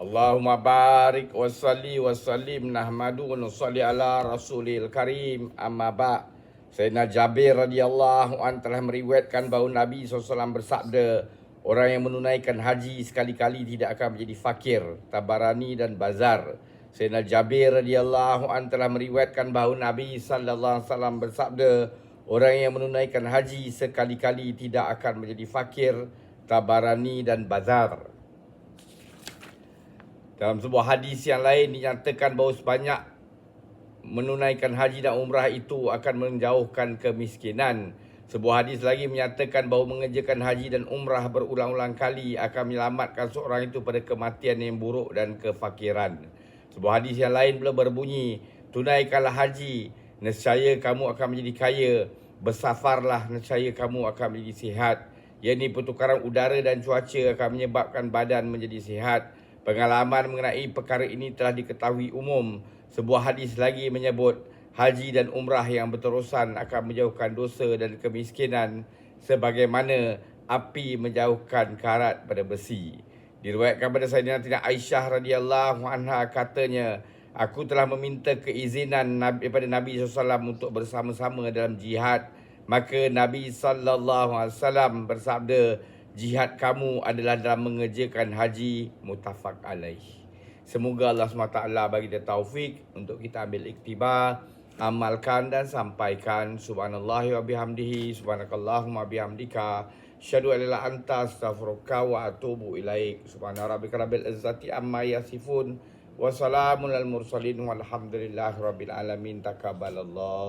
Allahumma barik wa salli wa sallim nahmadu wa nusalli ala rasulil karim. Amma ba Sayyidina Jabir radhiyallahu an telah meriwayatkan bahawa Nabi SAW bersabda Orang yang menunaikan haji sekali-kali tidak akan menjadi fakir Tabarani dan Bazar. Sayyidina Jabir radhiyallahu an telah meriwayatkan bahawa Nabi sallallahu alaihi wasallam bersabda Orang yang menunaikan haji sekali-kali tidak akan menjadi fakir Tabarani dan Bazar dalam sebuah hadis yang lain dinyatakan bahawa sebanyak menunaikan haji dan umrah itu akan menjauhkan kemiskinan. Sebuah hadis lagi menyatakan bahawa mengerjakan haji dan umrah berulang-ulang kali akan menyelamatkan seorang itu pada kematian yang buruk dan kefakiran. Sebuah hadis yang lain pula berbunyi, tunaikanlah haji, nescaya kamu akan menjadi kaya. Bersafarlah, nescaya kamu akan menjadi sihat. Yang ini pertukaran udara dan cuaca akan menyebabkan badan menjadi sihat. Pengalaman mengenai perkara ini telah diketahui umum. Sebuah hadis lagi menyebut haji dan umrah yang berterusan akan menjauhkan dosa dan kemiskinan sebagaimana api menjauhkan karat pada besi. Diriwayatkan pada Sayyidina Tina Aisyah radhiyallahu anha katanya, aku telah meminta keizinan daripada Nabi SAW untuk bersama-sama dalam jihad. Maka Nabi SAW bersabda, jihad kamu adalah dalam mengerjakan haji mutafak alaih. Semoga Allah SWT bagi dia taufik untuk kita ambil iktibar, amalkan dan sampaikan. Subhanallah wa bihamdihi, subhanakallahumma bihamdika. Syadu alila anta astaghfiruka wa atubu ilaik. Subhana rabbika rabbil izzati amma yasifun. Wassalamun al mursalin walhamdulillahi rabbil alamin. Takabalallah.